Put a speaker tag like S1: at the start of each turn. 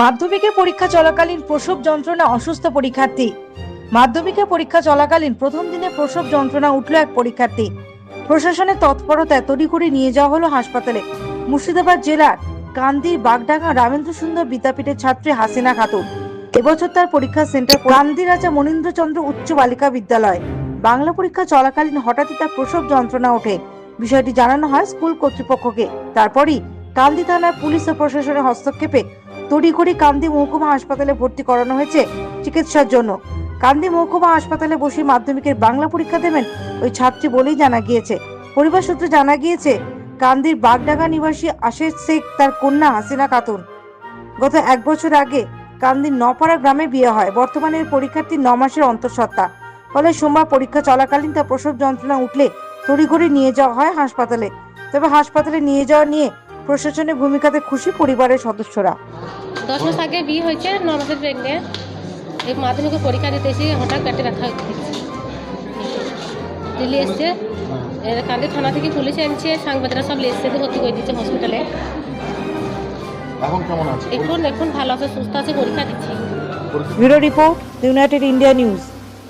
S1: মাধ্যমিকের পরীক্ষা চলাকালীন প্রসব যন্ত্রণা অসুস্থ পরীক্ষার্থী। মাধ্যমিকের পরীক্ষা চলাকালীন প্রথম দিনে প্রসব যন্ত্রণা উঠল এক পরীক্ষার্থী। প্রশাসনের তৎপরতায় তড়িঘড়ি নিয়ে যাওয়া হলো হাসপাতালে। মুর্শিদাবাদ জেলার কান্দির বাগডাঙ্গা রামেন্দ্র সুন্দর বিদ্যাপীঠের ছাত্রী হাসিনা খাতুন। এবছর তার পরীক্ষা সেন্টার কান্দি রাজা মনীন্দ্রচন্দ্র উচ্চ বালিকা বিদ্যালয়। বাংলা পরীক্ষা চলাকালীন হঠাৎই তার প্রসব যন্ত্রণা ওঠে। বিষয়টি জানানো হয় স্কুল কর্তৃপক্ষকে। তারপরই কান্দি থানার পুলিশ ও প্রশাসনের হস্তক্ষেপে তড়িঘড়ি কান্দি মহকুমা হাসপাতালে ভর্তি করানো হয়েছে চিকিৎসার জন্য। কান্দি মহকুমা হাসপাতালে বসে মাধ্যমিকের বাংলা পরীক্ষা দেবেন ওই ছাত্রী বলেই জানা গিয়েছে। পরিবার সূত্রে জানা গিয়েছে, কান্দির বাগডাঙ্গা নিবাসী আশের শেখ, তার কন্যা হাসিনা খাতুন। গত এক বছর আগে কান্দির নপাড়া গ্রামে বিয়ে হয়। বর্তমানে পরীক্ষার্থী ন মাসের অন্তঃসত্ত্বা। ফলে সোমবার পরীক্ষা চলাকালীন তার প্রসব যন্ত্রণা উঠলে তড়িঘড়ি নিয়ে যাওয়া হয় হাসপাতালে। তবে হাসপাতালে নিয়ে যাওয়া নিয়ে প্রশাসনের ভূমিকাতে খুশি পরিবারের সদস্যরা।
S2: দশ মাস আগে বিয়ে হয়েছে ন মাসের প্রেগনেন্ট এই মাধ্যমিক পরীক্ষা দিতে এসে হঠাৎ পেটে রাখা হয়েছে। দিল্লি এসছে। এর কান্দি থানা থেকে পুলিশ এনেছে সাংবাদিকরা সব এসছে ভর্তি করে দিচ্ছে হসপিটালে
S3: এখন কেমন আছে?
S2: এখন এখন ভালো আছে সুস্থ আছে পরীক্ষা দিচ্ছি।
S1: Bureau report United India news.